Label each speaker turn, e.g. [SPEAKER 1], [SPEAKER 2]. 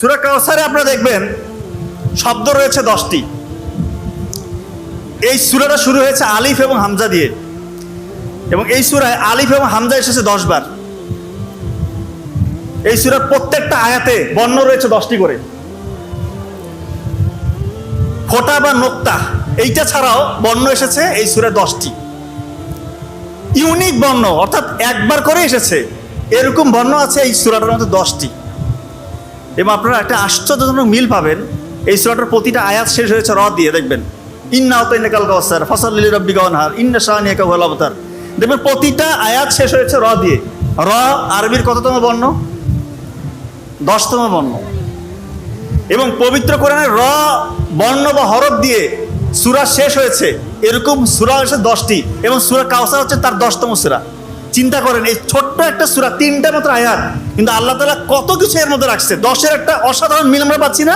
[SPEAKER 1] সুরা কাউসারে আপনারা দেখবেন শব্দ রয়েছে দশটি। এই সুরাটা শুরু হয়েছে আলিফ এবং হামজা দিয়ে। এবং এই সুরায় আলিফ এবং হামজা এসেছে দশ বার এই সুরার প্রত্যেকটা আয়াতে বর্ণ রয়েছে দশটি করে। ফোটা বা নোক্তা, এইটা ছাড়াও বর্ণ এসেছে এই সুরে দশটি। ইউনিক বর্ণ, অর্থাৎ একবার করে এসেছে, এরকম বর্ণ আছে এই সুরাটার মধ্যে দশটি। এবং আপনারা একটা আশ্চর্যজনক মিল পাবেন। এই সুরাটার প্রতিটা আয়াত শেষ হয়েছে র দিয়ে, দেখবেন। ইন্না অতইনে কাল কাউসার ফসল লিলি রব্বি গনহার ইন্না শাহ নিয়ে কাউ অবতার দেখবেন, প্রতিটা আয়াত শেষ হয়েছে র দিয়ে। র, আরবির কততম বর্ণ? দশতম বর্ণ। এবং পবিত্র কোরআনের র, বর্ণ বা হরফ দিয়ে সুরা শেষ হয়েছে। এরকম সুরা হয়েছে দশটি, এবং সুরা কাউসার হচ্ছে তার দশতম সুরা। চিন্তা করেন, এই ছোট্ট একটা সুরা, তিনটা মাত্র আয়াত, কিন্তু আল্লাহ তালা কত কিছু এর মধ্যে রাখছে? দশের একটা অসাধারণ মিল আমরা পাচ্ছি না?